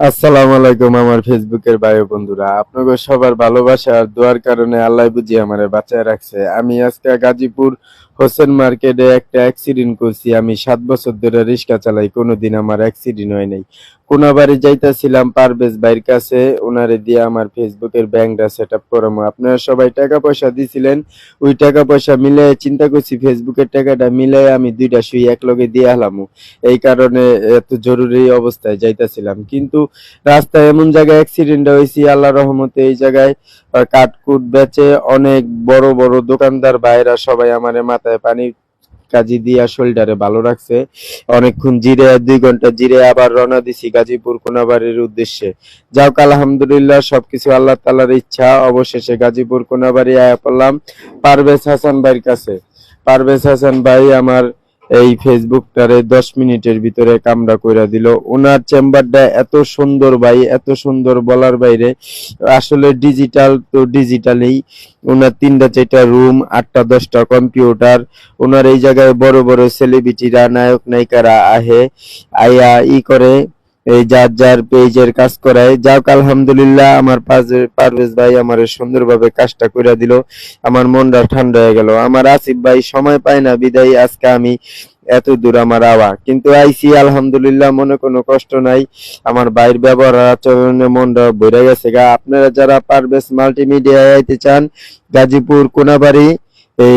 আসসালামু আলাইকুম আমার ফেসবুকের বায়ু বন্ধুরা। আপনাকে সবার ভালোবাসা আর দোয়ার কারণে আল্লাহ বুঝি আমারে বাঁচায় রাখছে। আমি আজকে গাজীপুর হোসেন মার্কেটে একটা অ্যাক্সিডেন্ট করছি। আমি সাত বছর ধরে রিক্সা চালাই, কোনোদিন আমার অ্যাক্সিডেন্ট হয় নাই। কোনাবাড়ি যাইতাছিলাম পারভেজ ভাইয়ের কাছে ওনারে দিয়ে আমার ফেসবুকের ব্যাংকটা সেট আপ করামো। আপনারা সবাই টাকা পয়সা দিছিলেন, ওই টাকা পয়সা মিলে চিন্তা করছি, ফেসবুকের টাকাটা মিলে আমি দুইটা সুই এক লগে দিয়ে হলামু এই কারণে এত জরুরি অবস্থায় যাইতাছিলাম। কিন্তু রাস্তায় এমন জায়গায় অ্যাক্সিডেন্ট হয়েছি আল্লাহ রহমতে এই জায়গায় কাঠকুট বেচে অনেক বড় বড় দোকানদার ভাইরা সবাই আমার আমারে পানি কাজি দিয়া শোল্ডারে ভালো রাখছে। অনেকক্ষণ জিরে দুই ঘণ্টা জিরে আবার রওনা দিছি গাজীপুর কোনাবাড়ির উদ্দেশ্যে। যাক আলহামদুলিল্লাহ, সবকিছু আল্লাহ তালার ইচ্ছা। অবশেষে গাজীপুর কোনাবাড়ি আয়া পড়লাম পারভেজ হাসান ভাইয়ের কাছে। পারভেজ হাসান ভাই আমার এই ফেসবুকটারে দশ মিনিটের ভিতরে কামড়া কইরা দিল। ওনার চেম্বারটা এত সুন্দর ভাই, এত সুন্দর বলার বাইরে আসলে ডিজিটাল তো ডিজিটালেই ওনার তিনটা চারটা রুম আটটা দশটা কম্পিউটার ওনার এই জায়গায় বড় বড় সেলিব্রিটিরা নায়ক নায়িকারা আহে, আয়া ই করে। এই যার যার পেজের কাজ করায়। যাক, আলহামদুলিল্লাহ, আমার পারভেজ ভাই আমার সুন্দরভাবে কাজটা করে দিল। আমার মনটা ঠান্ডা হয়ে গেল। আমার আসিফ ভাই সময় পায় না, বিদায়, আজকে আমি এত দূর আমার আওয়া। কিন্তু আইসি আলহামদুলিল্লাহ, মনে কোনো কষ্ট নাই। আমার ভাইয়ের ব্যবহার আচরণে মনটা ভরে গেছে গা। আপনারা যারা পারভেজ মাল্টিমিডিয়ায় আইতে চান, গাজীপুর, কোনাবাড়ি, এই